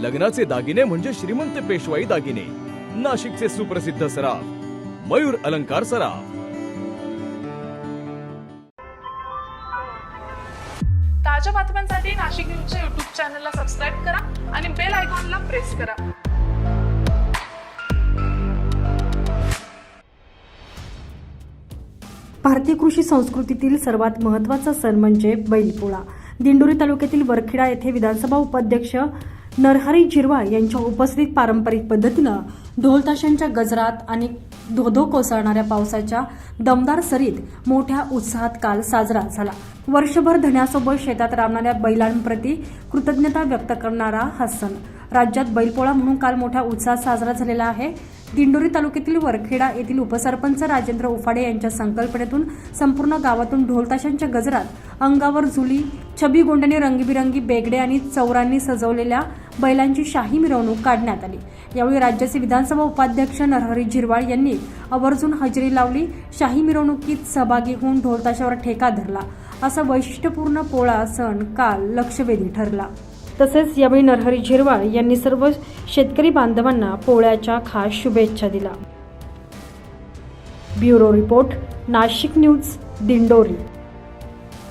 लग्नाचे दागिने म्हणजे श्रीमंत पेशवाई दागिने. नाशिकचे सुप्रसिद्ध सराफ मयूर अलंकार सराफ. ताज्या बातम्यांसाठी नाशिक न्यूजच्या युट्यूब चॅनलला सबस्क्राईब करा आणि बेल आयकॉनला प्रेस करा. भारतीय कृषी संस्कृतीतील सर्वात महत्त्वाचा सण म्हणजे बैलपोळा. दिंडोरी तालुक्यातील वरखेडा येथे विधानसभा उपाध्यक्ष नरहरी जिरवाळ यांच्या उपस्थित पारंपरिक पद्धतीनं ढोलताशांच्या गजरात आणि धोधो कोसळणाऱ्या पावसाच्या दमदार सरीत मोठ्या उत्साहात काल साजरा झाला. वर्षभर धण्यासोबत शेतात राबणाऱ्या बैलांप्रती कृतज्ञता व्यक्त करणारा हा सण. राज्यात बैलपोळा म्हणून काल मोठ्या उत्साहात साजरा झालेला आहे. दिंडोरी तालुक्यातील वरखेडा येथील उपसरपंच राजेंद्र उफाडे यांच्या संकल्पनेतून संपूर्ण गावातून ढोलताशांच्या गजरात अंगावर झुली छबी गोंड्याने रंगीबिरंगी बेगडे आणि चौरांनी सजवलेल्या बैलांची शाही मिरवणूक काढण्यात आली. यावेळी राज्याचे विधानसभा उपाध्यक्ष नरहरी झिरवाळ यांनी आवर्जून हजेरी लावली. शाही मिरवणुकीत सहभागी होऊन ढोलताशावर ठेका धरला. असा वैशिष्ट्यपूर्ण पोळा सण काल लक्षवेधी ठरला. तसेच यावेळी नरहरी झिरवाळ यांनी सर्व शेतकरी बांधवांना पोळ्याच्या खास शुभेच्छा दिल्या. Bureau report Nashik news Dindori.